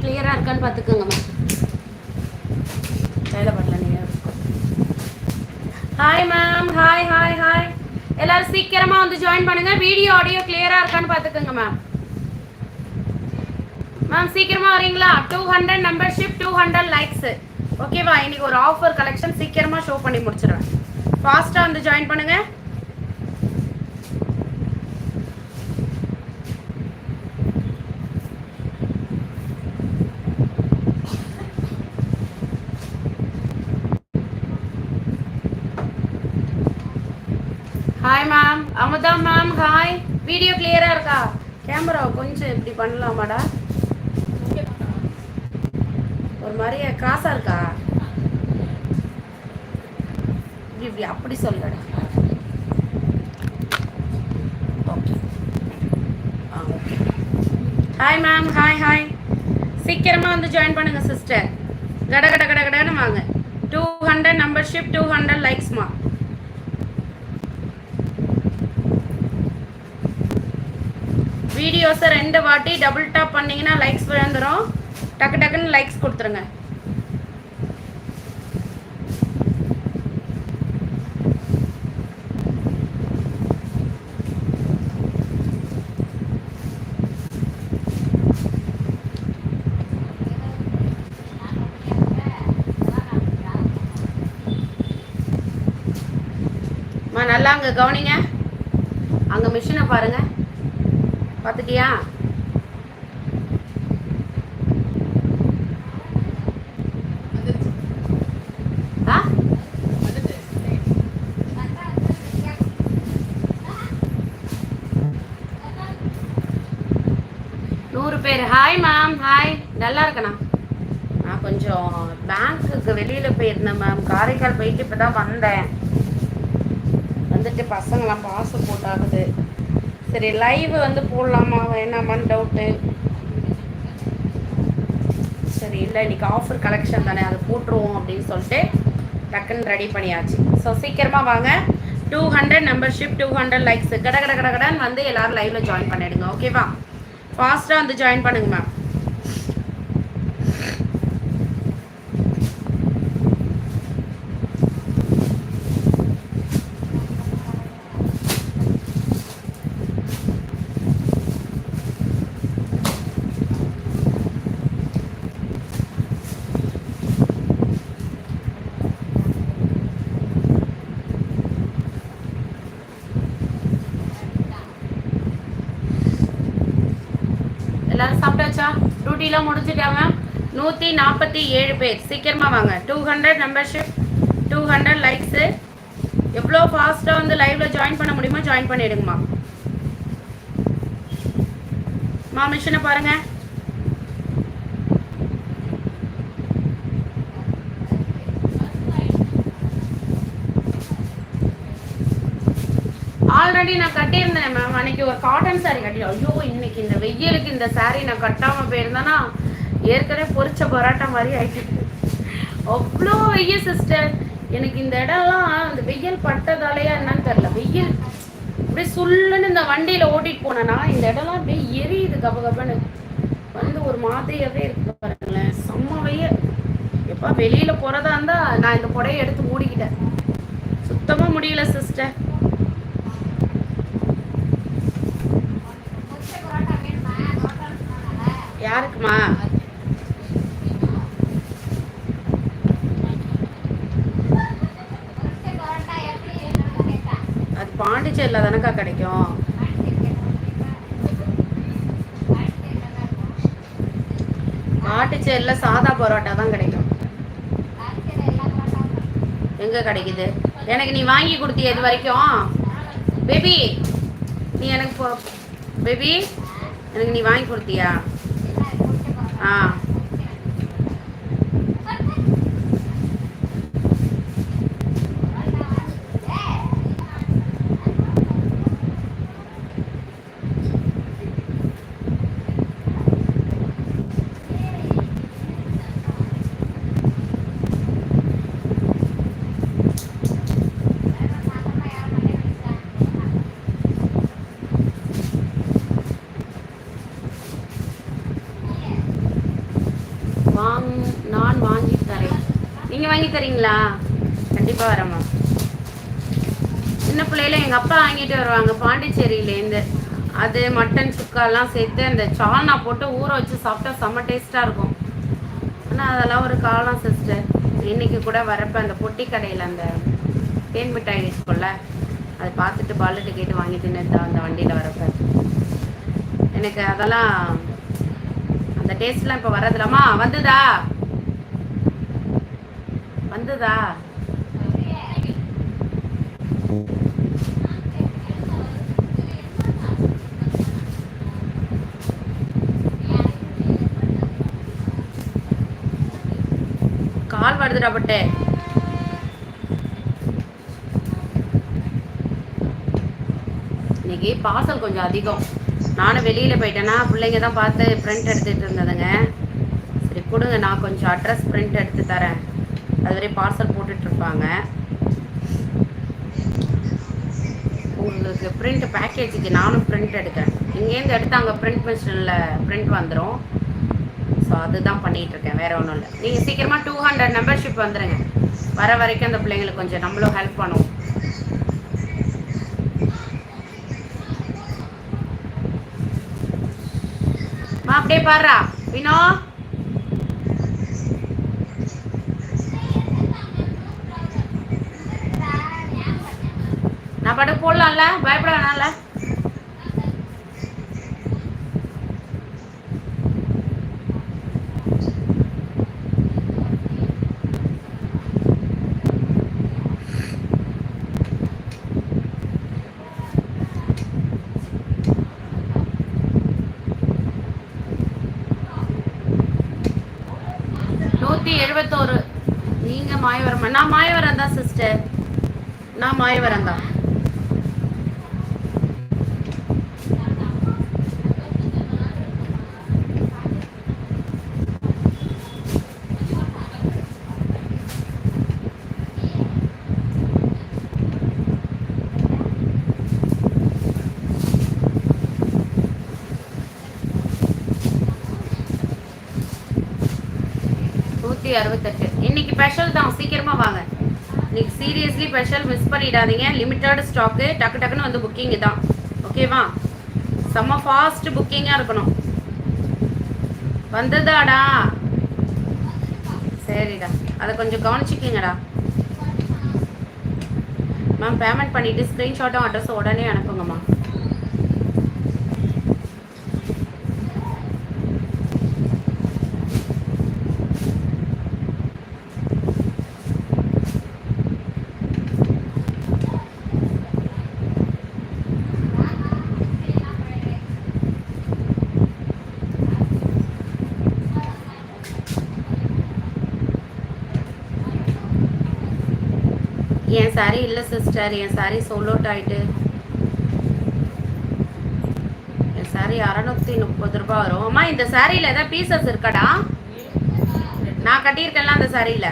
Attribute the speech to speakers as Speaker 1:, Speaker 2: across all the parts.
Speaker 1: கிளியரா இருக்கான்னு பார்த்துக்கோங்கம்மா வேலை பண்ணல நீங்க hi ma'am hi hi hi எல்லாரும் சீக்கிரமா வந்து ஜாயின் பண்ணுங்க. வீடியோ ஆடியோ கிளியரா இருக்கான்னு பார்த்துக்கோங்க மேம் மேம் சீக்கிரமா வரீங்களா? Two hundred membership two hundred likes ஓகேவா இன்னைக்கு ஒரு ஆஃபர் கலெக்ஷன் சீக்கிரமா ஷோ பண்ணி முடிச்சிடுவேன் ஃபாஸ்டா வந்து ஜாயின் பண்ணுங்க hi ma'am Amudha ma'am hi video கிளியரா இருக்கா? கேமரா கொஞ்சம் இப்படி பண்ணலாமாடா? ஒரு மாதிரி கிராஸா இருக்கா? இப்படி இப்படி அப்படி சொல்லடா. ஓகே ஆ okay hi ma'am hi hi சீக்கிரமாக வந்து ஜாயின் பண்ணுங்கள் சிஸ்டர் கட கட கட கடன்னு வாங்க. Two hundred membership two hundred லைக்ஸ்மா வீடியோஸை ரெண்டு வாட்டி டபுள் டாப் பண்ணிங்கன்னா லைக்ஸ் விழுந்துரும். டக்கு டக்குன்னு லைக்ஸ் கொடுத்துருங்க. அம்மா நல்லா அங்கே கவனிங்க. அங்கே மிஷினை பாருங்க. பார்த்துட்டியா? ஆ? நூறு பேர். ஹாய் மேம் ஹாய் நல்லா இருக்கண்ணா நான் கொஞ்சம் பேங்க்குக்கு வெளியில் போயிருந்தேன் மேம் காரைக்கால் போயிட்டு இப்போ தான் வந்தேன். வந்துட்டு பசங்களாம் பாஸ்போர்ட் ஆகுது சரி லைவ் வந்து போடலாமா? வேணாமான்னு டவுட்டு சரி இல்லை இன்னைக்கு ஆஃபர் கலெக்ஷன் தானே அதை போட்டுருவோம் அப்படின்னு சொல்லிட்டு டக்குன்னு ரெடி பண்ணியாச்சு. ஸோ சீக்கிரமாக வாங்க. Two hundred membership two hundred likes கட கட கட கடன் வந்து எல்லோரும் லைவில் ஜாயின் பண்ணிடுங்க ஓகேவா ஃபாஸ்ட்டாக வந்து ஜாயின் பண்ணுங்க மேம் எல்லாரும் சாப்பிட்டாச்சா டியூட்டிலாம் முடிஞ்சுட்டா நூற்றி நாற்பத்தி ஏழு பேர். சீக்கிரமாக வாங்க. Two hundred membership two hundred likes எவ்வளோ ஃபாஸ்ட்டாக வந்து லைவ்ல ஜாயின் பண்ண முடியுமோ ஜாயின் பண்ணிடுங்கம்மா. மா மிஷினை பாருங்க. ஆல்ரெடி நான் கட்டியிருந்தேன் மேம் அன்னைக்கு ஒரு காட்டன் சாரி கட்டி ஐயோ இன்னைக்கு இந்த வெயிலுக்கு இந்த சாரி நான் கட்டாம போயிருந்தேன்னா ஏற்கனவே பொரிச்ச பரோட்டா மாதிரி ஆயிட்டு. அவ்வளோ வெயில் சிஸ்டர் எனக்கு இந்த இடம்லாம் அந்த வெயில் பட்டதாலேயா என்னன்னு தெரியல. வெயில் அப்படியே சுல்லுன்னு இந்த வண்டியில ஓட்டிட்டு போனேன்னா இந்த இடம்லாம் அப்படியே எரியுது கப கபன்னு. வந்து ஒரு மாதிரியாவே இருக்கு பாருங்களேன். செம்ம வெயில். எப்பா வெளியில போறதா இருந்தா நான் இந்த புடையை எடுத்து மூடிக்கிட்டேன். சுத்தமா முடியல சிஸ்டர் யாருக்குமா? அது பாண்டிச்சேரியில் தானக்கா கிடைக்கும். பாண்டிச்சேரியில் சாதா பரோட்டா தான் கிடைக்கும். எங்க கிடைக்குது? எனக்கு நீ வாங்கி கொடுத்திய இது வரைக்கும்? பேபி நீ எனக்கு பேபி எனக்கு நீ வாங்கி கொடுத்தியா? நீங்கள் வாங்கி தரீங்களா? கண்டிப்பாக வரேம்மா. சின்ன பிள்ளையில எங்கள் அப்பா வாங்கிட்டு வருவாங்க பாண்டிச்சேரியிலேருந்து. அது மட்டன் சுக்காலாம் சேர்த்து அந்த சால்னா போட்டு ஊற வச்சு சாப்பிட்டா செம்ம டேஸ்ட்டாக இருக்கும். ஆனால் அதெல்லாம் ஒரு காலம் சிஸ்டர். இன்னைக்கு கூட வரப்போ அந்த பொட்டி கடையில் அந்த தேன் மிட்டாய் இருக்கும்ல அதை பார்த்துட்டு பாலுட்டு கேட்டு வாங்கி தின்னு அந்த வண்டியில் வரப்ப. எனக்கு அதெல்லாம் அந்த டேஸ்ட்லாம் இப்போ வரதுலாமா வந்துதா? வந்ததா? கால் வருதுடா பட்டே. இன்னைக்கு பார்சல் கொஞ்சம் அதிகம். நானும் வெளியில் போயிட்டேன்னா பிள்ளைங்க தான் பார்த்து பிரிண்ட் எடுத்துகிட்டு இருந்ததுங்க. சரி கொடுங்க நான் கொஞ்சம் அட்ரஸ் பிரிண்ட் எடுத்து தரேன். அது பார்சல் போட்டுட்ருப்பாங்க. உங்களுக்கு பிரிண்ட் பேக்கேஜுக்கு நானும் பிரிண்ட் எடுக்கிறேன். இங்கேருந்து எடுத்து அங்கே பிரிண்ட் மிஷினில் பிரிண்ட் வந்துடும் ஸோ அதுதான் பண்ணிகிட்டு இருக்கேன் ஒன்றும் இல்லை. நீங்கள் சீக்கிரமாக டூ ஹண்ட்ரட் மெம்பர்ஷிப் வந்துடுங்க வர வரைக்கும் அந்த பிள்ளைங்களுக்கு கொஞ்சம் நம்மளும் ஹெல்ப் பண்ணுவோம். அப்படியே பாடுறா. வினோ நான் பாட்டு போடலாம்ல? பயப்பட வேணாம்ல நூற்றி எழுபத்தோரு. நீங்கள் மாயவரம்? நான் மாயவரம் தான் சிஸ்டர் நான் மாயவரம் தான் நூற்றி அறுபத்தெட்டு. இன்னைக்கு ஸ்பெஷல் தான். சீக்கிரமா வாங்க. இன்னைக்கு சீரியஸ்லி ஸ்பெஷல் மிஸ் பண்ணிடாதீங்க. லிமிட்டட் ஸ்டாக்கு டக்கு டக்குன்னு வந்து புக்கிங் தான். ஓகேவா செம்ம ஃபாஸ்ட் புக்கிங்காக இருக்கணும். வந்ததாடா. சரிடா. அதை கொஞ்சம் கவனிச்சிக்கிங்கடா. மேம் பேமெண்ட் பண்ணிவிட்டு ஸ்க்ரீன்ஷாட்டும் அட்ரஸும் உடனே அனுப்புங்கம்மா என் சாரி இல்லை சிஸ்டர் என் சாரி அவுட் ஆயிட்டு. என் சாரி அறநூற்றி முப்பது ரூபாய் வரும். அம்மா இந்த சாரியில் ஏதாவது பீசஸ் இருக்காடா? நான் கட்டியிருக்கேன்ல அந்த சாரியில்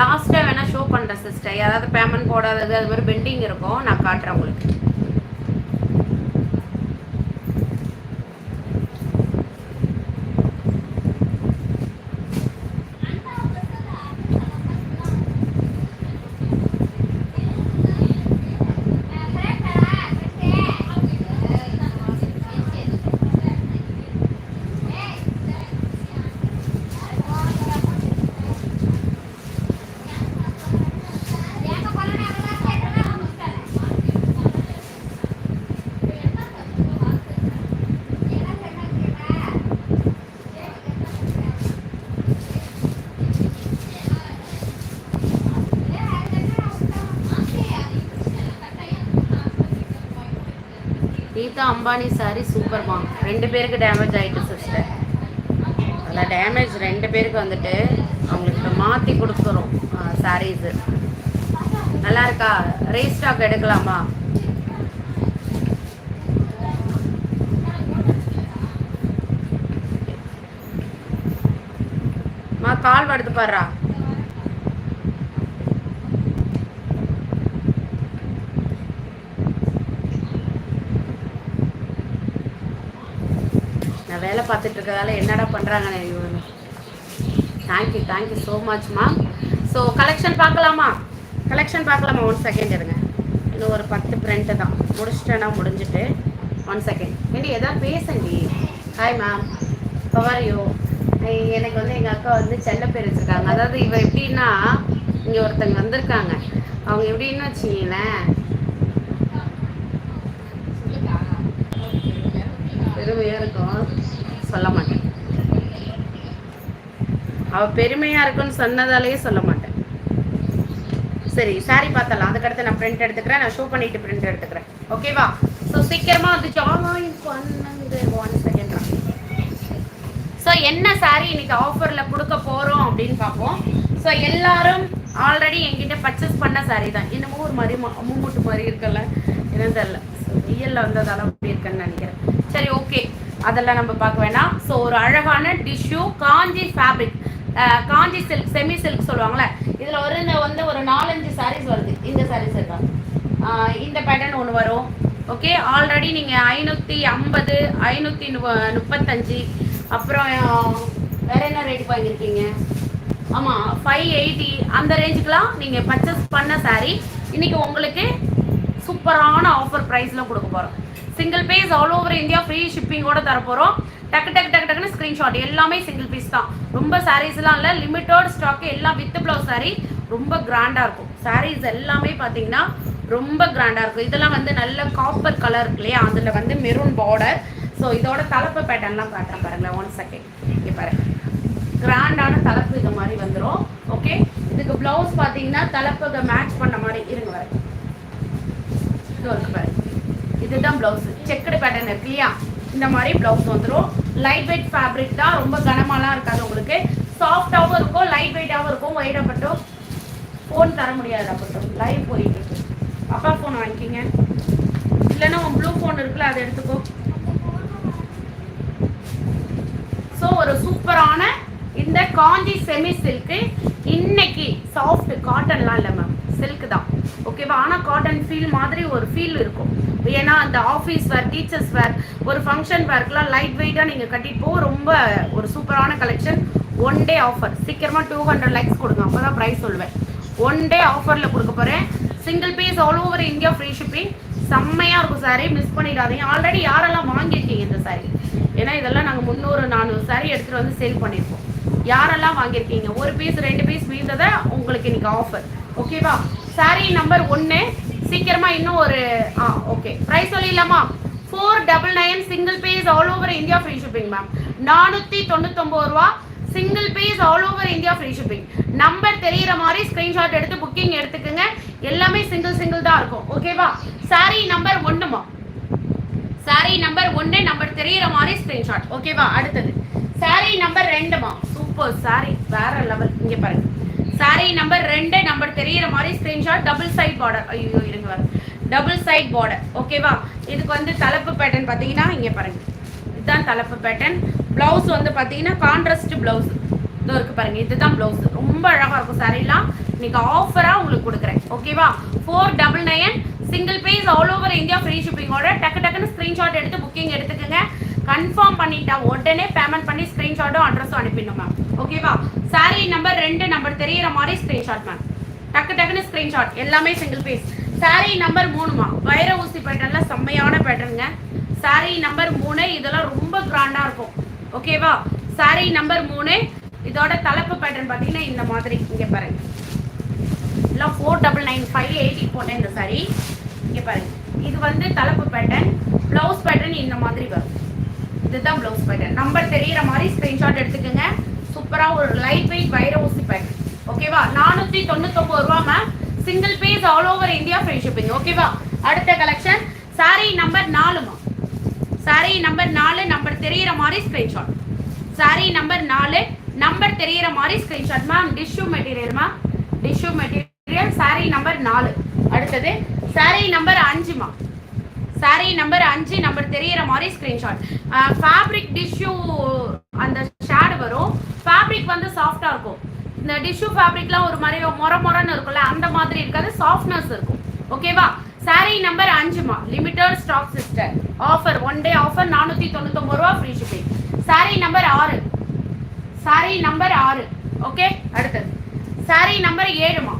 Speaker 1: லாஸ்ட்டாக வேணால் ஷோ பண்ணுறேன் சிஸ்டர் யாராவது பேமெண்ட் போடாதது அது மாதிரி பெண்டிங் இருக்கும். நான் காட்டுறேன் உங்களுக்கு. கீதா அம்பானி சாரி சூப்பர் மா? ரெண்டு பேருக்கு டேமேஜ் ஆகிட்டு சிஸ்டர் அதில் டேமேஜ் ரெண்டு பேருக்கு வந்துட்டு அவங்களுக்கு மாற்றி கொடுக்குறோம் சாரீஸு நல்லா இருக்கா? ரீஸ்டாக் எடுக்கலாமா? மா கால் வருது பாடுறா நான் வேலை பார்த்துட்டு இருக்கிறதால என்னடா பண்ணுறாங்க thank you thank you so மச்மா so collection பார்க்கலாமா? கலெக்ஷன் பார்க்கலாமா? ஒன் செகண்ட் இருங்க. இன்னும் ஒரு பத்து பிரிண்ட்டு தான். முடிச்சிட்டேன்னா முடிஞ்சுட்டு. ஒன் செகண்ட் ஏண்டி எதாவது பேசண்டி? ஹாய் மேம் பவாரியோ எனக்கு வந்து எங்கள் அக்கா வந்து செல்ல பேர் வச்சுருக்காங்க. அதாவது இவ எப்படின்னா இங்கே ஒருத்தங்க வந்திருக்காங்க. அவங்க எப்படின்னு வச்சிங்களேன் பெருமையாக இருக்கும். சொல்ல மாட்டேன். அவ பெருமையாக இருக்குன்னு சொன்னதாலேயே சொல்ல மாட்டேன். சரி சாரி பார்த்தலாம் அதுக்கடுத்து நான் பிரிண்ட் எடுத்துக்கிறேன். நான் ஷோ பண்ணிட்டு பிரிண்ட் எடுத்துக்கிறேன். ஓகேவா ஸோ சீக்கிரமாக வந்து ஜாயின் பண்ணுங்க. ஒன் செகண்ட் ஸோ என்ன சாரி இன்னைக்கு ஆஃபரில் கொடுக்க போகிறோம் அப்படின்னு பார்ப்போம். ஸோ எல்லாரும் ஆல்ரெடி என்கிட்ட பர்ச்சேஸ் பண்ண சாரி தான். என்னமோ ஒரு மாதிரி மூமுட்டு மாதிரி இருக்குல்ல? என்ன தெரியல. ஸோ வந்ததால அப்படி இருக்குன்னு நினைக்கிறேன். சரி ஓகே அதெல்லாம் நம்ம பார்க்க வேணாம். ஸோ ஒரு அழகான tissue Kanchi fabric Kanchi silk semi silk சொல்லுவாங்கள்ல இதில் ஒரு இந்த வந்து ஒரு நாலஞ்சு சாரீஸ் வருது. இந்த சாரீஸ் இருக்கா இந்த பேட்டர்ன் ஒன்று வரும். ஓகே ஆல்ரெடி நீங்கள் ஐநூற்றி ஐம்பது ஐநூற்றி முப்பத்தஞ்சு. அப்புறம் வேற என்ன ரேட் வாங்கியிருக்கீங்க? ஆமாம் ஃபைவ் எயிட்டி அந்த ரேஞ்சுக்கெலாம் நீங்கள் பர்ச்சேஸ் பண்ண சாரீ இன்றைக்கி உங்களுக்கு சூப்பரான ஆஃபர் ப்ரைஸில் கொடுக்க போகிறோம் single piece all over India free ஷிப்பிங்கோட தரப்போகிறோம் டக்கு டக்கு டக்கு டக்குன்னு ஸ்க்ரீன்ஷாட் எல்லாமே சிங்கிள் பீஸ் தான். ரொம்ப சாரீஸ்லாம் இல்லை. லிமிட்டட் ஸ்டாக்கு எல்லாம் வித் ப்ளவுஸ் சாரீ ரொம்ப கிராண்டாக இருக்கும். சாரீஸ் எல்லாமே பார்த்தீங்கன்னா ரொம்ப கிராண்டாக இருக்கும். இதெல்லாம் வந்து நல்ல காப்பர் கலர் இருக்கு இல்லையா? அதில் வந்து மெரூன் பார்டர் ஸோ இதோட தலைப்பு பேட்டர்ன்லாம் காட்டுறேன் பாருங்களேன். ஒன் செகண்ட் இங்கே பாருங்க கிராண்டான தலைப்பு இது மாதிரி வந்துடும் ஓகே இதுக்கு ப்ளவுஸ் பார்த்தீங்கன்னா தலைப்புக்கு மேட்ச் பண்ண மாதிரி. இருங்க வர இது இருக்கு பாருங்க இதுதான் ப்ளவுஸ் செக்குடு பேட்டர்ன் இருக்கு இல்லையா? இந்த மாதிரி ப்ளவுஸ் வந்துடும் லைட் வெயிட் ஃபேப்ரிக் தான் ரொம்ப கனமாலாம் இருக்காது உங்களுக்கு. சாஃப்டாகவும் இருக்கும் லைட் வெயிட்டாகவும் இருக்கும். ஒயிடப்பட்டும் ஃபோன் தர முடியாது அப்பட்டும். லைவ் போயிட்டு இருக்கு. அப்பா ஃபோன் வாங்கிக்கிங்க. இல்லைன்னா உன் ப்ளூ ஃபோன் இருக்குல்ல அதை எடுத்துக்கோ. ஸோ ஒரு சூப்பரான இந்த காஞ்சி செமி சில்க்கு இன்னைக்கு சாஃப்ட் காட்டன்லாம் இல்லை மேம் சில்க் தான். ஓகேவா ஆனால் காட்டன் ஃபீல் மாதிரி ஒரு ஃபீல் இருக்கும். ஏன்னா அந்த ஆஃபீஸ் வேர் டீச்சர்ஸ் வேர் ஒரு ஃபங்க்ஷன் வேர்க்கெலாம் லைட் வெயிட்டாக நீங்கள் கட்டிட்டு போக ரொம்ப ஒரு சூப்பரான கலெக்ஷன் ஒன் டே ஆஃபர் சீக்கிரமாக டூ ஹண்ட்ரட் லைக்ஸ் கொடுங்க. அப்போ தான் ப்ரைஸ் சொல்லுவேன் ஒன் டே ஆஃபரில் கொடுக்க போகிறேன் single piece all over India free shipping செம்மையாக இருக்கும் சாரி மிஸ் பண்ணிடாதீங்க. ஆல்ரெடி யாரெல்லாம் வாங்கியிருக்கீங்க இந்த சாரி ஏன்னா இதெல்லாம் நாங்கள் முந்நூறு நானூறு சாரி எடுத்துகிட்டு வந்து சேல் பண்ணியிருக்கோம். யாரெல்லாம் வாங்கியிருக்கீங்க? ஒரு பீஸ் ரெண்டு பீஸ் மீந்ததை உங்களுக்கு இன்னைக்கு ஆஃபர் ஓகேவா சாரி நம்பர் ஒன்று சீக்கிரமாக இன்னும் ஒரு ஆ ஓகே ப்ரைஸ் சொல்லிடலாமா? Four double nine single piece all over India free shipping ma'am நானூற்றி தொண்ணூத்தொம்பது ரூபா single piece all over India free shipping number தெரியிற மாதிரி ஸ்க்ரீன்ஷாட் எடுத்து புக்கிங் எடுத்துக்கோங்க. எல்லாமே சிங்கிள் சிங்கிள் தான் இருக்கும். ஓகேவா சாரி நம்பர் ஒன்றுமா சாரி நம்பர் ஒன்று நம்பர் தெரியிற மாதிரி ஸ்க்ரீன்ஷாட் ஓகேவா அடுத்தது. சாரி நம்பர் ரெண்டுமா சூப்பர் சாரி வேற லெவல் இங்கே பாருங்க. சாரி நம்பர் ரெண்டு நம்பர் தெரியற மாதிரி ஸ்கிரீன்ஷாட் டபுள் சைட் பார்டர் ஐயோ இருங்க வர டபுள் சைட் பார்டர் ஓகேவா இதுக்கு வந்து தலைப்பு பேட்டர்ன் பார்த்தீங்கன்னா இங்கே பாருங்க. இதுதான் தலைப்பு பேட்டர்ன் ப்ளவுஸ் வந்து பார்த்தீங்கன்னா கான்ட்ராஸ்ட் ப்ளவுஸ் இதோ இருக்கு பாருங்க. இதுதான் ப்ளவுஸ் ரொம்ப அழகாக இருக்கும் சாரீலாம் இன்னைக்கு ஆஃபராக உங்களுக்கு கொடுக்குறேன். ஓகேவா four double nine single piece all over India free ஷிப்பிங்கோட டக்கு டக்குன்னு ஸ்க்ரீன்ஷாட் எடுத்து புக்கிங் எடுத்துக்கோங்க. கன்ஃபார்ம் பண்ணிட்டா உடனே பேமெண்ட் பண்ணி ஸ்க்ரீன்ஷாட்டும் அட்ரஸும் அனுப்பிடணும் மேம் ஓகேவா சாரீ நம்பர் ரெண்டு நம்பர் தெரியிற மாதிரி ஸ்க்ரீன்ஷாட் மேம் டக்கு டக்குன்னு ஸ்க்ரீன்ஷாட் எல்லாமே சிங்கிள் பீஸ் சாரீ நம்பர் மூணுமா வைர ஊசி பேட்டர்ல செம்மையான பேட்டர்னுங்க சாரீ நம்பர் மூணு இதெல்லாம் ரொம்ப கிராண்டா இருக்கும். ஓகேவா சாரீ நம்பர் மூணு இதோட தலைப்பு பேட்டர்ன் பார்த்தீங்கன்னா இந்த மாதிரி. இங்கே பாருங்க. எல்லாம் four double nine five eighty போட்டேன் இந்த சாரி இங்கே பாருங்க. இது வந்து தலைப்பு பேட்டர்ன் ப்ளவுஸ் பேட்டர்ன் இந்த மாதிரி வரும். இதுதான் ப்ளவுஸ் பேட்டர்ன் நம்பர் தெரியிற மாதிரி ஸ்க்ரீன்ஷாட் எடுத்துக்கோங்க. சூப்பராக ஒரு லைட் வெயிட் வைர ஊசி பேட்டர்ன் ஓகேவா நானூற்றி தொண்ணூத்தொம்பது ரூபா ma'am single piece all over India free shipping ஓகேவா அடுத்த கலெக்ஷன் சாரி நம்பர் நாலு மேம் சாரி நம்பர் நாலு நம்பர் தெரியிற மாதிரி ஸ்க்ரீன்ஷாட் சாரி நம்பர் நாலு நம்பர் தெரியிற மாதிரி screenshot ma'am tissue material ma'am tissue material sari number நாலு. அடுத்தது சாரி நம்பர் அஞ்சுமா சாரீ நம்பர் அஞ்சு நம்பர் தெரியற மாதிரி ஸ்கிரீன்ஷாட் ஃபேப்ரிக் டிஷ்யூ அந்த ஷேடு வரும். ஃபேப்ரிக் வந்து சாஃப்டாக இருக்கும். இந்த டிஷ்யூ ஃபேப்ரிக்லாம் ஒரு மாதிரி மொர மொரன்னு இருக்கும்ல அந்த மாதிரி இருக்காது சாஃப்ட்னஸ் இருக்கும். ஓகேவா sari number அஞ்சுமா? Limited stock sister offer one day offer நானூற்றி தொண்ணூத்தொம்பது ரூபா ஃப்ரீ ஷிப்பிங் சாரி நம்பர் ஆறு. சாரி நம்பர் ஆறு. ஓகே அடுத்தது. சாரி நம்பர் ஏழுமா?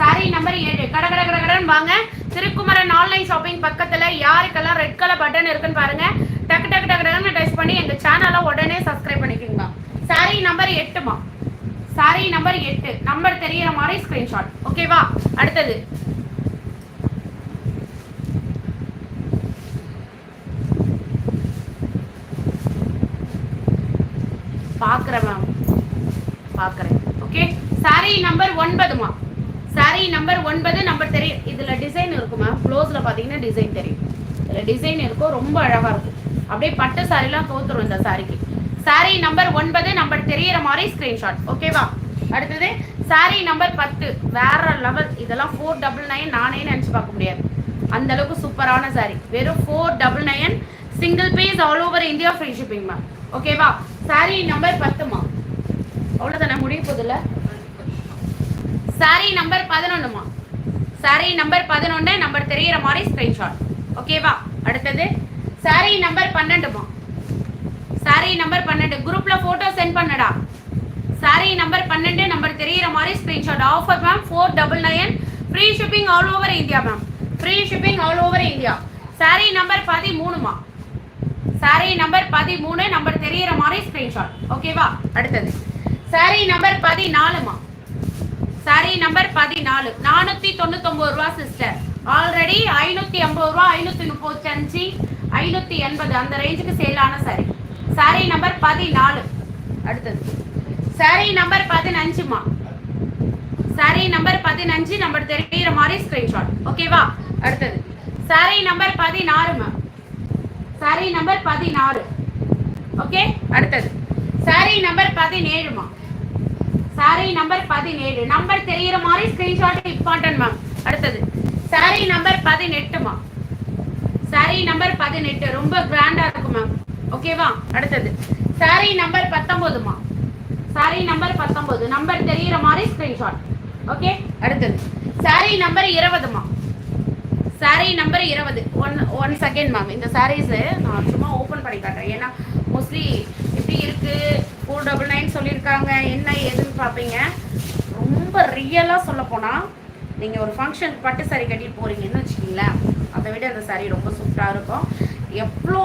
Speaker 1: சாரி நம்பர் ஏழு. கட கட கட கடன்னு வாங்க. திருக்குமரன் ஆன்லைன் ஷாப்பிங் பக்கத்துல யாருக்கெல்லாம் ரெட் கலர் பட்டன் இருக்குன்னு பாருங்க. டக்கு டக்கு டக்கு டக்குன்னு டச் பண்ணி எங்க சேனலை உடனே சப்ஸ்கிரைப் பண்ணிக்கோங்க. சாரி நம்பர் எட்டுமா சாரி நம்பர் எட்டு. நம்பர் தெரியற மாதிரி ஸ்கிரீன்ஷாட் ஓகேவா அடுத்தது. பாக்குறேன் மேம் பாக்குறேன் ஓகே சாரி நம்பர் ஒன்பதுமா சாரி நம்பர் ஒன்பது நம்பர் தெரியும். இதுல டிசைன் இருக்கும் மேம் க்ளோஸ்ல பாத்தீங்கன்னா டிசைன் தெரியும். இதுல டிசைன் இருக்கும். ரொம்ப அழகா இருக்கும். அப்படியே பட்டு சாரிலாம் தோத்துரும் இந்த சாரிக்கு சாரி நம்பர் ஒன்பது நம்பர் தெரியற மாதிரி ஸ்கிரீன்ஷாட் ஓகேவா அடுத்தது சாரி நம்பர் பத்து. வேற லெவல் இதெல்லாம் ஃபோர் டபுள் நைன் நானே நினைச்சு பார்க்க முடியாது. அந்த அளவுக்கு சூப்பரான சாரி வெறும் four double nine single piece all over India free shipping ma'am ஓகேவா சாரி நம்பர் பத்துமா அவ்வளோதானே முடிய போதில்லை சாரி நம்பர் பதினொன்றுமா சாரி நம்பர் பதினொன்று நம்பர் தெரிகிற மாதிரி ஸ்க்ரீன்ஷாட் ஓகேவா அடுத்தது சாரி நம்பர் பன்னெண்டுமா சாரி நம்பர் பன்னெண்டு. குரூப்பில் ஃபோட்டோ சென்ட் பண்ணடா. சாரி நம்பர் பன்னெண்டு நம்பர் தெரிகிற மாதிரி screenshot offer ma'am four double nine free shipping all over India ma'am free shipping all over India sari number பதிமூணுமா sorry number பதிமூணு நம்பர் தெரிகிற மாதிரி ஸ்க்ரீன்ஷாட் ஓகேவா அடுத்தது சாரி நம்பர் பதினாலுமா சாரி நம்பர் பதினாலு. நானூத்தி தொண்ணூத்தொன்பது ரூபா சிஸ்டர் ஆல்ரெடி ஐநூத்தி ஐம்பது ரூபா ஐநூத்தி முப்பத்தி அஞ்சு ஐநூத்தி எண்பது. அந்த ரேஞ்சுக்கு சேலான சாரி சாரி நம்பர் பதினாலு. அடுத்தது. சாரி நம்பர் பதினஞ்சுமா? சாரி நம்பர் பதினஞ்சு நம்பர் தெரியுற மாதிரி ஸ்கிரீன்ஷாட் ஓகேவா அடுத்தது. சாரி நம்பர் பதினாறு மேம் சாரி நம்பர் பதினாறு. ஓகே அடுத்தது. சாரி நம்பர் பதினேழுமா? சாரி நம்பர் பதினேழு. நம்பர் தெரிகிற மாதிரி ஸ்கிரீன்ஷாட் இம்பார்ட்டன்ட் மேம் அடுத்தது. சாரி நம்பர் பதினெட்டுமா சாரி நம்பர் பதினெட்டு. ரொம்ப கிராண்டா இருக்கும் மேம் ஓகேவா அடுத்தது. சாரி நம்பர் பத்தொன்பதுமா சாரி நம்பர் பத்தொன்பது. நம்பர் தெரிகிற மாதிரி ஸ்கிரீன்ஷாட் ஓகே அடுத்தது. சாரி நம்பர் இருபதுமா சாரி நம்பர் இருபது. ஒன் ஒன் செகண்ட் மேம் இந்த சாரீஸு நான் சும்மா ஓப்பன் பண்ணி காட்டுறேன். ஏன்னா மோஸ்ட்லி எப்படி இருக்குது ஃபோர் டபுள் நைன் சொல்லியிருக்காங்க. என்ன ஏதுன்னு பார்ப்பீங்க. ரொம்ப ரியலாக சொல்ல போனால் நீங்கள் ஒரு ஃபங்க்ஷனுக்கு பட்டு சாரி கட்டிட்டு போகிறீங்கன்னு வச்சுக்கிங்களேன். அதை விட அந்த சாரி ரொம்ப சூப்பராக இருக்கும். எவ்வளோ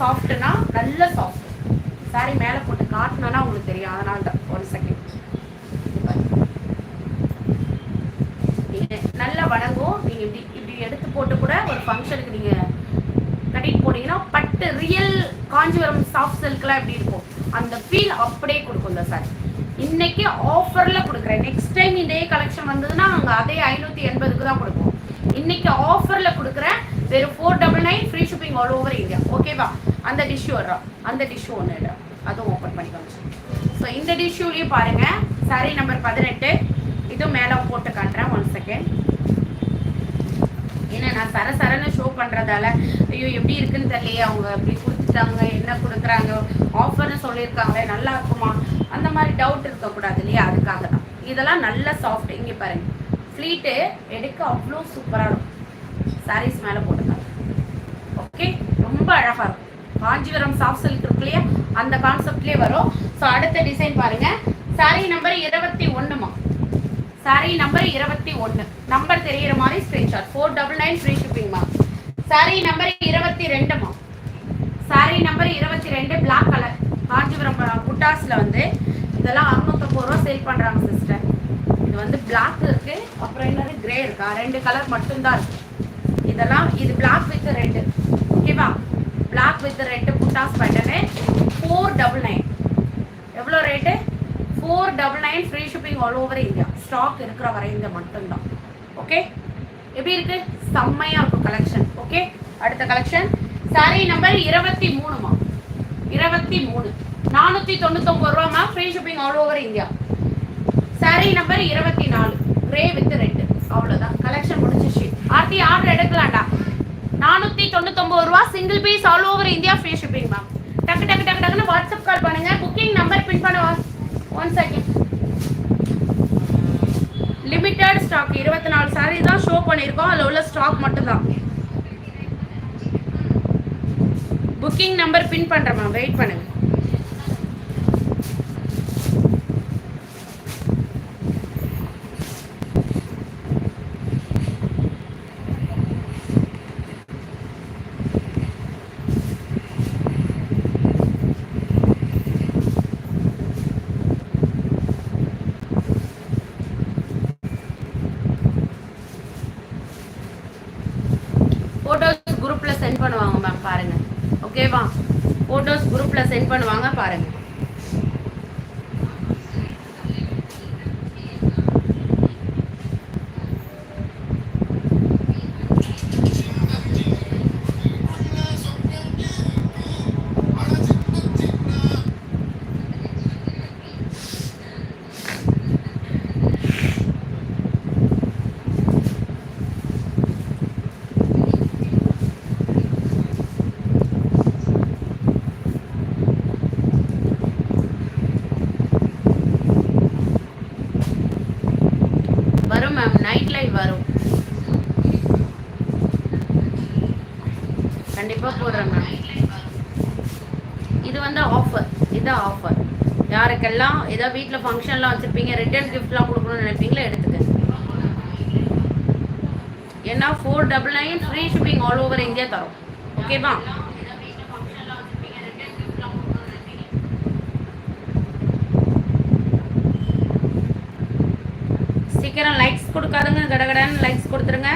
Speaker 1: சாஃப்ட்னா நல்ல சாஃப்ட் சாரி மேலே போட்டு காட்டினா உங்களுக்கு தெரியும். அதனால தான். ஒரு செகண்ட் நல்லா வணங்கும். நீங்கள் இப்படி இப்படி எடுத்து போட்டு கூட ஒரு ஃபங்க்ஷனுக்கு நீங்கள் கட்டிட்டு போனீங்கன்னா பட்டு ரியல் காஞ்சிபுரம் சாஃப்ட் சில்க்லாம் எப்படி இருக்கும்? அந்த ஃபீல் அப்படியே கொடுக்கும் இந்த சாரி இன்னைக்கு ஆஃபரில் கொடுக்குறேன். நெக்ஸ்ட் டைம் இதே கலெக்ஷன் வந்ததுன்னா அங்கே அதே ஐநூற்றி எண்பதுக்கு தான் கொடுப்போம். இன்னைக்கு ஆஃபரில் கொடுக்குறேன். வெறும் four double nine free shipping all over India ஓகேவா அந்த டிஷ்யூ வர்றோம் அந்த டிஷ்யூ ஒன்று இடம் அதுவும் ஓப்பன் பண்ணி காமிச்சேன் ஸோ இந்த டிஷ்யூலையும் பாருங்க. சாரி நம்பர் பதினெட்டு. இதுவும் மேலே போட்டு காட்டுறேன். ஒன் செகண்ட் ஏன்னா நான் சர சரன்னு ஷோ பண்ணுறதால ஐயோ எப்படி இருக்குன்னு தெரியலையே. அவங்க எப்படி கொடுத்துட்டாங்க. என்ன கொடுக்குறாங்க? ஆஃபர்னு சொல்லியிருக்காங்களே நல்லா இருக்குமா? அந்த மாதிரி டவுட் இருக்கக்கூடாது இல்லையா? அதுக்காக தான். இதெல்லாம் நல்ல சாஃப்ட் இங்கே பாருங்க. ஃப்ளீட்டு எடுக்க அவ்வளோ சூப்பராக இருக்கும். சாரீஸ் மேலே போட்டுக்காங்க ஓகே ரொம்ப அழகாக இருக்கும். காஞ்சிபுரம் சாஃப்ட் சில்க் இருக்கு இல்லையா? அந்த கான்செப்ட்லேயே வரும். ஸோ அடுத்த டிசைன் பாருங்க. சாரி நம்பர் இருபத்தி ஒன்றுமா சாரி நம்பர் இருபத்தி ஒன்று நம்பர் தெரியிற மாதிரி screenshot four double nine free ஷிப்பிங்மா sari number இருபத்தி ரெண்டுமா? சாரி நம்பர் இருபத்தி ரெண்டு பிளாக் கலர் காஞ்சிபுரம் புட்டாஸில் புட்டாஸ்ல வந்து இதெல்லாம் அறுநூத்தம்பது ரூபா சேல் பண்றாங்க சிஸ்டர் இது வந்து பிளாக் இருக்கு. அப்புறம் என்னது? கிரே இருக்கா? ரெண்டு கலர் மட்டும்தான் இருக்கு. இதெல்லாம் இது பிளாக் வித் ரெட்டு ஓகேவா பிளாக் வித் ரெட்டு புட்டாஸ் பட்டனு ஃபோர் டபுள் நைன் எவ்வளோ rate four double nine free shipping all over India stock இருக்கிற வரை இந்த மட்டும்தான். ஓகே எப்படி இருக்கு? செம்மையா இருக்கும் கலெக்ஷன் ஓகே அடுத்த கலெக்ஷன் சாரி நம்பர் இருபத்தி மூணுமா இருபத்தி மூணு. நானூத்தி தொண்ணூத்தொன்பது ரூபா ma'am free shipping all over India sari number இருபத்தி நாலு. கிரே வித் ரெட் அவ்வளோதான் கலெக்ஷன் முடிஞ்சிச்சு. ஆர்த்தி ஆர்டர் எடுக்கலாம்டா. நானூத்தி தொண்ணூத்தொன்பது ரூபா single piece all over India free shipping ma'am டக்கு டக்கு டக்கு டக்குன்னு வாட்ஸ்அப் கால் பண்ணுங்க. புக்கிங் நம்பர் பின் பண்ணுவா ஒன் செகண்ட் லிமிட்டட் ஸ்டாக் இருபத்தி நாலு சாரி தான் ஷோ பண்ணியிருக்கோம். அதில் உள்ள ஸ்டாக் மட்டும்தான். புக்கிங் நம்பர் பின் பண்ணுறேம்மா வெயிட் பண்ணுங்கள் ஓகேவா ஃபோட்டோஸ் குரூப்பில் சென்ட் பண்ணுவாங்க பாருங்க வரும் மேம் நைட் லைவ் வரும் கண்டிப்பாக போடுறேன் மேம் இது வந்து ஆஃபர் இது ஆஃபர் யாருக்கெல்லாம் ஏதோ வீட்டில் ஃபங்க்ஷன்லாம் வச்சுருப்பீங்க ரிட்டர்ன் கிஃப்ட்லாம் கொடுக்கணும்னு நினைப்பீங்களோ? எடுத்துக்க. ஏன்னா four double nine free shipping all over India தரும். ஓகேவா சீக்கிரம் லைக்ஸ் கொடுக்காதுங்க கடகடன்னு லைக்ஸ் கொடுத்துருங்க.